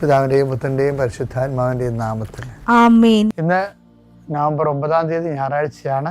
പിതാവിന്റെയും പുത്രന്റെയും പരിശുദ്ധാത്മാവിന്റെയും നാമത്തിൽ. ഇന്ന് നവംബർ ഒമ്പതാം തീയതി ഞായറാഴ്ചയാണ്.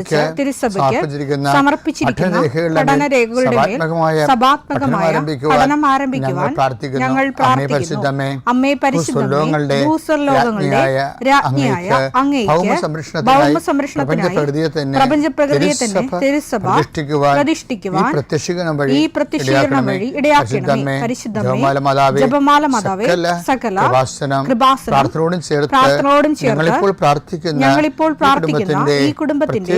കുറിച്ച് തിരുസഭയ്ക്ക് സമർപ്പിച്ചിരിക്കുന്ന പഠന രേഖകളുടെ മേൽ സഭാത്മകമായ പഠനം ആരംഭിക്കുവാൻ ഞങ്ങൾ പ്രാർത്ഥിക്കുന്നു. അമ്മേ പരിശുദ്ധമേ, ഭൂസ്വർലോകങ്ങളുടെ രാജ്ഞിയായ അങ്ങേക്ക് തന്നെ തിരുസഭ പ്രതിഷ്ഠിക്കുവാൻ ഈ പ്രത്യക്ഷീകരണം വഴി ഇടയാക്കണമേ. പരിശുദ്ധമേ ജപമാല മാതാവേ സകല കൃപാസനം പ്രാർത്ഥനയോടും ചേർത്ത് ഞങ്ങളിപ്പോൾ പ്രാർത്ഥിക്കുന്ന ഈ കുടുംബത്തിന്റെ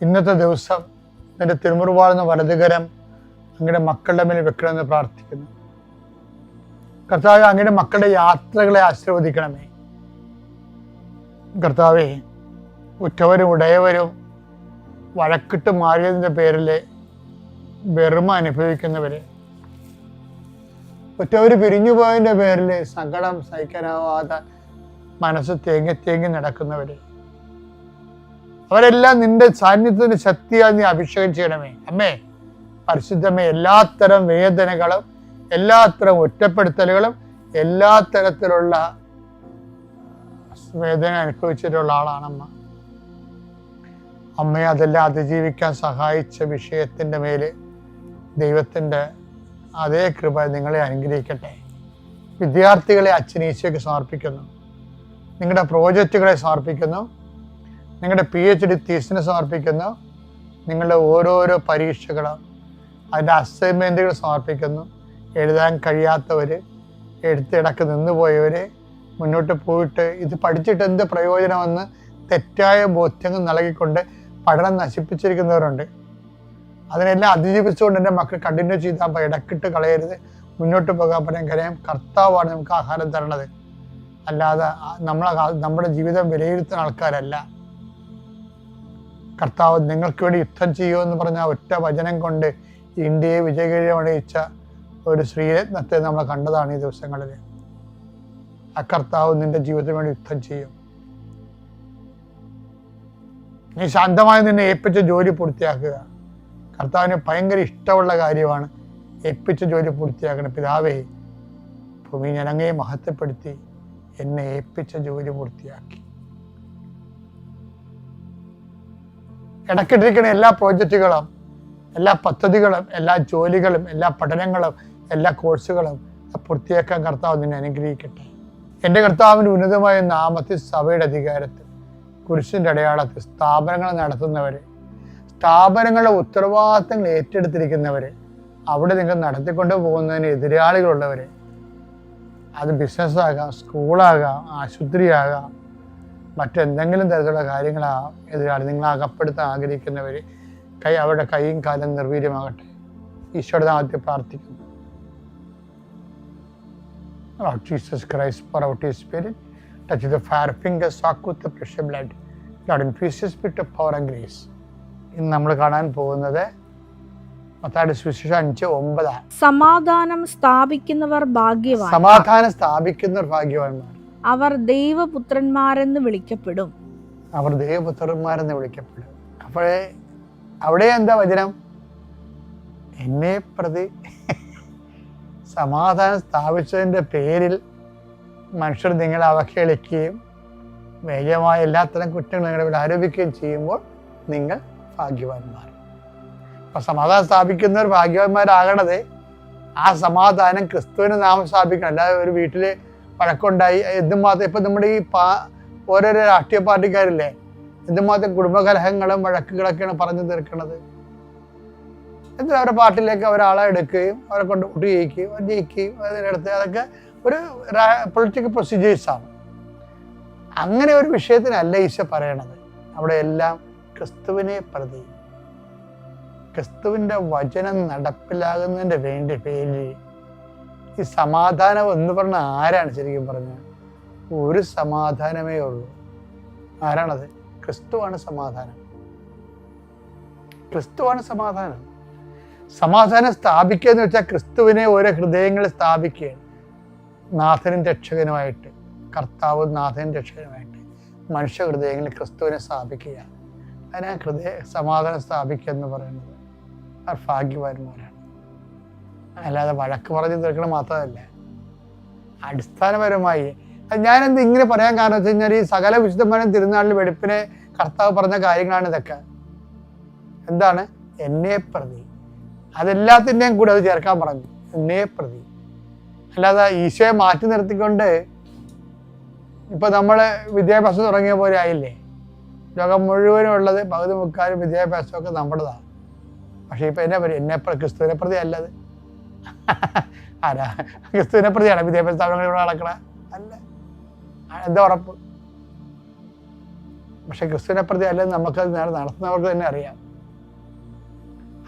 ഇന്നത്തെ ദിവസം നിന്റെ തിരുമുറുപാടുന്ന വലതുകരം അങ്ങയുടെ മക്കളുടെ മേൽ വെക്കണമെന്ന് പ്രാർത്ഥിക്കുന്നു. കർത്താവ് അങ്ങയുടെ മക്കളുടെ യാത്രകളെ ആശീർവദിക്കണമേ. കർത്താവേ ഉറ്റവരും ഉടയവരും വഴക്കിട്ട് മാറിയതിന്റെ പേരിൽ വെറുമ അനുഭവിക്കുന്നവരെ ഉറ്റവർ പിരിഞ്ഞു പോയതിന്റെ പേരിൽ സങ്കടം സഹിക്കാനാവാതെ മനസ്സ് തേങ്ങി തേങ്ങി നടക്കുന്നവര് അവരെല്ലാം നിന്റെ സാന്നിധ്യത്തിന് ശക്തിയായി നീ അഭിഷേകം ചെയ്യണമേ. അമ്മേ പരിശുദ്ധമേ എല്ലാത്തരം വേദനകളും എല്ലാത്തരം ഒറ്റപ്പെടുത്തലുകളും എല്ലാ തരത്തിലുള്ള വേദന അനുഭവിച്ചിട്ടുള്ള ആളാണമ്മ. അമ്മയെ അതെല്ലാം അതിജീവിക്കാൻ സഹായിച്ച വിഷയത്തിന്റെ മേൽ ദൈവത്തിന്റെ അതേ കൃപ നിങ്ങളെ അനുഗ്രഹിക്കട്ടെ. വിദ്യാർത്ഥികളെ അച്ഛനീശയ്ക്ക് സമർപ്പിക്കുന്നു. നിങ്ങളുടെ പ്രോജക്റ്റുകളെ സമർപ്പിക്കുന്നു. നിങ്ങളുടെ പി എച്ച് ഡി തീസിന് സമർപ്പിക്കുന്നു നിങ്ങളുടെ ഓരോരോ പരീക്ഷകൾ അതിന്റെ അസൈൻമെന്റുകൾ സമർപ്പിക്കുന്നു. എഴുതാൻ കഴിയാത്തവർ എഴുത്തിടക്ക് നിന്നുപോയവർ മുന്നോട്ട് പോയിട്ട് ഇത് പഠിച്ചിട്ട് എന്ത് പ്രയോജനമെന്ന് തെറ്റായ ബോധ്യങ്ങൾ നൽകിക്കൊണ്ട് പഠനം നശിപ്പിച്ചിരിക്കുന്നവരുണ്ട്. അതിനെല്ലാം അതിജീവിച്ചുകൊണ്ട് എന്റെ മക്കൾ കണ്ടിന്യൂ ചെയ്താൽ. ഇടക്കിട്ട് കളയരുത്. മുന്നോട്ട് പോകാൻ പറയാൻ കാര്യം കർത്താവാണ് നമുക്ക് ആഹാരം തരണത്. അല്ലാതെ നമ്മളെ നമ്മുടെ ജീവിതം വിലയിരുത്തുന്ന ആൾക്കാരല്ല. കർത്താവ് നിങ്ങൾക്ക് വേണ്ടി യുദ്ധം ചെയ്യുമെന്ന് പറഞ്ഞ ഒറ്റ വചനം കൊണ്ട് ഇന്ത്യയെ വിജയകരമണിയിച്ച ഒരു ശ്രീരത്നത്തെ നമ്മൾ കണ്ടതാണ് ഈ ദിവസങ്ങളിൽ. ആ കർത്താവ് നിന്റെ ജീവിതത്തിന് വേണ്ടി യുദ്ധം ചെയ്യും. നീ ശാന്തമായി നിന്നെ ഏൽപ്പിച്ച ജോലി പൂർത്തിയാക്കുക. കർത്താവിന് ഭയങ്കര ഇഷ്ടമുള്ള കാര്യമാണ് ഏൽപ്പിച്ച ജോലി പൂർത്തിയാക്കണം. പിതാവേ ഭൂമി ഞാൻ അങ്ങയെ മഹത്വപ്പെടുത്തി എന്നെ ഏൽപ്പിച്ച ജോലി പൂർത്തിയാക്കി. ഇടയ്ക്കിട്ടിരിക്കുന്ന എല്ലാ പ്രോജക്റ്റുകളും എല്ലാ പദ്ധതികളും എല്ലാ ജോലികളും എല്ലാ പഠനങ്ങളും എല്ലാ കോഴ്സുകളും പൂർത്തിയാക്കാൻ കർത്താവ് നിന്നെ അനുഗ്രഹിക്കട്ടെ. എന്റെ കർത്താവിന്റെ ഉന്നതമായ നാമത്തിൽ സഭയുടെ അധികാരത്തിൽ കുരിശിന്റെ അടയാളത്തിൽ സ്ഥാപനങ്ങൾ നടത്തുന്നവരെ സ്ഥാപനങ്ങളുടെ ഉത്തരവാദിത്തങ്ങൾ ഏറ്റെടുത്തിരിക്കുന്നവരെ അവിടെ നിങ്ങൾ നടത്തിക്കൊണ്ട് പോകുന്നതിന് എതിരാളികളുള്ളവരെ അത് ബിസിനസ്സാകാം സ്കൂളാകാം ആശുപത്രിയാകാം മറ്റെന്തെങ്കിലും തരത്തിലുള്ള കാര്യങ്ങളാകാം എതിരാളി നിങ്ങൾ അകപ്പെടുത്താൻ ആഗ്രഹിക്കുന്നവർ കൈ അവരുടെ കൈയും കാലം നിർവീര്യമാകട്ടെ. ഈശോയുടെ നാമത്തിൽ പ്രാർത്ഥിക്കുന്നു. Lord Jesus Christ, pour out His Spirit, touch the fire fingers, soak with the precious blood. Lord, infuse His spirit of power and grace. ഇന്ന് നമ്മൾ കാണാൻ പോകുന്നത് സമാധാനം സ്ഥാപിക്കുന്നവർ ഭാഗ്യവാൻ സമാധാനം സ്ഥാപിക്കുന്നവർ ഭാഗ്യവാന്മാർ. അവർ ദൈവപുത്രന്മാരെന്ന് വിളിക്കപ്പെടും. അവർ ദൈവപുത്രന്മാരെന്ന് വിളിക്കപ്പെടും. അപ്പോഴേ അവിടെ എന്താ വചനം? എന്നെ പ്രതി സമാധാനം സ്ഥാപിച്ചതിന്റെ പേരിൽ മനുഷ്യർ നിങ്ങളെ അവഹേളിക്കുകയും വേഗമായ എല്ലാത്തരം കുറ്റങ്ങൾ നിങ്ങളുടെ ഇവിടെ ആരോപിക്കുകയും ചെയ്യുമ്പോൾ നിങ്ങൾ ഭാഗ്യവാന്മാർ. അപ്പൊ സമാധാനം സ്ഥാപിക്കുന്നവർ ഭാഗ്യവാന്മാരാകണത് ആ സമാധാനം ക്രിസ്തുവിന് നാമം സ്ഥാപിക്കണം. അല്ലാതെ ഒരു വീട്ടിൽ വഴക്കുണ്ടായി എന്തുമാത്രം ഇപ്പം നമ്മുടെ ഈ പാ ഓരോരോ രാഷ്ട്രീയ പാർട്ടിക്കാരില്ലേ എന്തുമാത്രം കുടുംബകലഹങ്ങളും വഴക്കുകളൊക്കെയാണ് പറഞ്ഞു തീർക്കുന്നത്. എന്നിട്ട് അവരുടെ പാർട്ടിയിലേക്ക് ഒരാളെ എടുക്കുകയും അവരെ കൊണ്ട് വോട്ട് ചെയ്യിക്കുകയും അവർ ജയിക്കുകയും അതിനടുത്ത് അതൊക്കെ ഒരു പൊളിറ്റിക്കൽ പ്രൊസീജിയേഴ്സാണ് അങ്ങനെ ഒരു വിഷയത്തിനല്ല ഈശോ പറയണത്. അവിടെ എല്ലാം ക്രിസ്തുവിനെ പ്രതി. ക്രിസ്തുവിന്റെ വചനം നടപ്പിലാകുന്നതിന്റെ വേണ്ടി പേരിൽ ഈ സമാധാനം എന്ന് പറഞ്ഞ ആരാണ് ശരിക്കും പറഞ്ഞത്? ഒരു സമാധാനമേ ഉള്ളൂ. ആരാണത്? ക്രിസ്തുവാണ് സമാധാനം. ക്രിസ്തുവാണ് സമാധാനം. സമാധാനം സ്ഥാപിക്കുക എന്ന് വെച്ചാൽ ക്രിസ്തുവിനെ ഓരോ ഹൃദയങ്ങളിൽ സ്ഥാപിക്കുകയാണ്. നാഥനും രക്ഷകനുമായിട്ട് കർത്താവ് നാഥനും രക്ഷകനുമായിട്ട് മനുഷ്യ ഹൃദയങ്ങളിൽ ക്രിസ്തുവിനെ സ്ഥാപിക്കുക അതിനാ ഹൃദയ സമാധാനം സ്ഥാപിക്കുക എന്ന് പറയുന്നത്. ആ ഭാഗ്യവാന്മാരാണ്. അല്ലാതെ വഴക്ക് പറഞ്ഞ് തീർക്കണം മാത്രമല്ല. അടിസ്ഥാനപരമായി ഞാനെന്ത് ഇങ്ങനെ പറയാൻ കാരണം വെച്ച് കഴിഞ്ഞാൽ ഈ സകല വിശുദ്ധന്മാരും തിരുനാളിൽ വെടുപ്പിനെ കർത്താവ് പറഞ്ഞ കാര്യങ്ങളാണ് ഇതൊക്കെ. എന്താണ്? എന്നെ പ്രതി. അതെല്ലാത്തിന്റെയും കൂടെ അത് ചേർക്കാൻ പറഞ്ഞു. എന്നെ പ്രതി. അല്ലാതെ ഈശോയെ മാറ്റി നിർത്തിക്കൊണ്ട് ഇപ്പൊ നമ്മൾ വിദ്യാഭ്യാസം തുടങ്ങിയ പോലെ ആയില്ലേ? ലോകം മുഴുവനും ഉള്ളത് പകുതി മുക്കാലും വിദ്യാഭ്യാസമൊക്കെ നമ്മുടേതാണ്. പക്ഷേ ഇപ്പൊ എന്നെ എന്നെ ക്രിസ്തുവിനെ പ്രതി അല്ലത്. ആരാ? ക്രിസ്തുവിനെ പ്രതിയാണ്. വിദ്യാഭ്യാസ സ്ഥാപനങ്ങൾ ഇവിടെ നടക്കണ. അല്ല. എന്താ ഉറപ്പ്? പക്ഷെ ക്രിസ്തുവിനെ പ്രതി അല്ലെന്ന് നമുക്കത് നേരെ നടത്തുന്നവർക്ക് തന്നെ അറിയാം.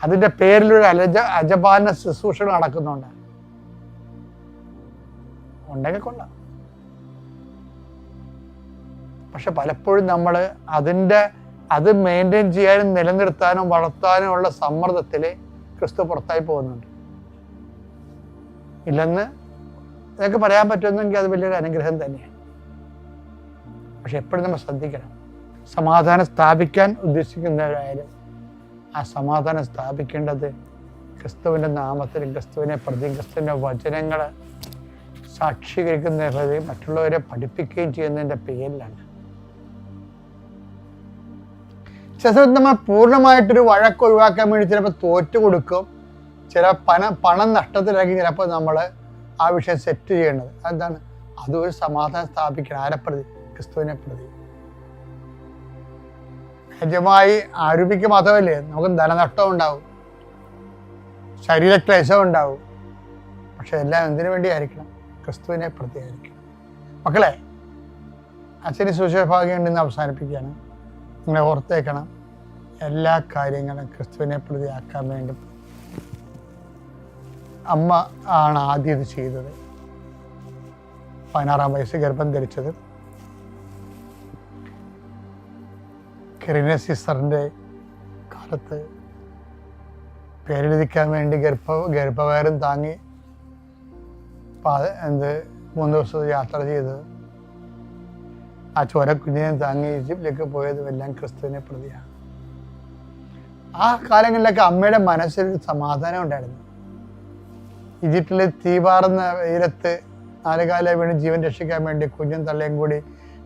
അതിന്റെ പേരിലൊരു അലജ അജപാലന ശുശ്രൂഷകൾ നടക്കുന്നുണ്ട്. ഉണ്ടെങ്കിൽ കൊള്ളാം. പക്ഷെ പലപ്പോഴും നമ്മൾ അതിന്റെ അത് മെയിന്റെയിൻ ചെയ്യാനും നിലനിർത്താനും വളർത്താനും ഉള്ള സമ്മർദ്ദത്തിൽ ക്രിസ്തു പുറത്തായി പോകുന്നുണ്ട്. ഇല്ലെന്ന് ഇതൊക്കെ പറയാൻ പറ്റുമെന്നെങ്കിൽ അത് വലിയൊരു അനുഗ്രഹം തന്നെയാണ്. പക്ഷെ എപ്പോഴും നമ്മൾ ശ്രദ്ധിക്കണം. സമാധാനം സ്ഥാപിക്കാൻ ഉദ്ദേശിക്കുന്നവരായാലും ആ സമാധാനം സ്ഥാപിക്കേണ്ടത് ക്രിസ്തുവിന്റെ നാമത്തിൽ ക്രിസ്തുവിനെ പ്രതി ക്രിസ്തുവിന്റെ വചനങ്ങൾ സാക്ഷീകരിക്കുന്ന ഹൃദയം മറ്റുള്ളവരെ പഠിപ്പിക്കുകയും ചെയ്യുന്നതിന്റെ പേരിലാണ്. ചില സമയത്ത് നമ്മൾ പൂർണമായിട്ടൊരു വഴക്ക് ഒഴിവാക്കാൻ വേണ്ടി ചിലപ്പോൾ തോറ്റു കൊടുക്കും ചില പണം പണം നഷ്ടത്തിലാക്കി ചിലപ്പോൾ നമ്മൾ ആ വിഷയം സെറ്റ് ചെയ്യേണ്ടത്. അതെന്താണ്? അതൊരു സമാധാനം സ്ഥാപിക്കണം. ആരെ പ്രതി? ക്രിസ്തുവിനെ പ്രതി. നിജമായി ആരോപിക്കുക മാത്രമല്ലേ നമുക്ക് ധനനഷ്ടം ഉണ്ടാവും. ശരീരക്ലേശം ഉണ്ടാവും. പക്ഷെ എല്ലാം എന്തിനു വേണ്ടി വേണ്ടിയായിരിക്കണം? ക്രിസ്തുവിനെ പ്രതി പ്രതിയായിരിക്കണം. മക്കളെ അച്ഛന് സുശഭാഗ്യം ഉണ്ടെന്ന് അവസാനിപ്പിക്കുകയാണ്. നിങ്ങളെ ഓർത്തേക്കണം. എല്ലാ കാര്യങ്ങളും ക്രിസ്തുവിനെ പ്രതിയാക്കാൻ വേണ്ടി അമ്മ ആണ് ആദ്യം ഇത് ചെയ്തത്. പതിനാറാം വയസ്സ് ഗർഭം ധരിച്ചത്. കെറിന സിസ്റ്ററിന്റെ കാലത്ത് പേരെഴുതിക്കാൻ വേണ്ടി ഗർഭ ഗർഭവയറും താങ്ങി എന്ത് മൂന്ന് ദിവസം യാത്ര ചെയ്തത്. ആ ചോര കുഞ്ഞിനെ താങ്ങി ഈജിപ്തിലേക്ക് പോയതും എല്ലാം ക്രിസ്തുവിനെ പ്രതിയാണ്. ആ കാലങ്ങളിലൊക്കെ അമ്മയുടെ മനസ്സിൽ സമാധാനം ഉണ്ടായിരുന്നു. ഈജിപ്തിലെ തീപാറുന്ന വെയിലത്ത് നാലുകാലെ വീണ് ജീവൻ രക്ഷിക്കാൻ വേണ്ടി കുഞ്ഞും തള്ളയും കൂടി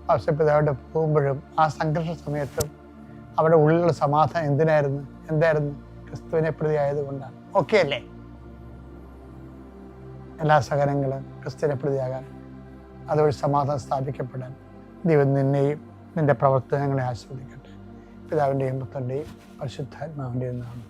അവസരപ്പിതാവിടെ പോകുമ്പോഴും ആ സംഘർഷ സമയത്തും അവിടെ ഉള്ളിലുള്ള സമാധാനം എന്തിനായിരുന്നു? എന്തായിരുന്നു? ക്രിസ്തുവിനെ പ്രതി ആയതുകൊണ്ടാണ് ഓക്കെ അല്ലേ? എല്ലാ സഹനങ്ങളും ക്രിസ്തുവിനെ പ്രതിയാകാൻ അതുവഴി സമാധാനം സ്ഥാപിക്കപ്പെടാൻ ദൈവം നിന്നെയും നിന്റെ പ്രവർത്തനങ്ങളെ ആസ്വദിക്കട്ടെ പിതാവിന്റെയും പുത്രന്റെയും പരിശുദ്ധാത്മാവിന്റെയും നാമത്തിൽ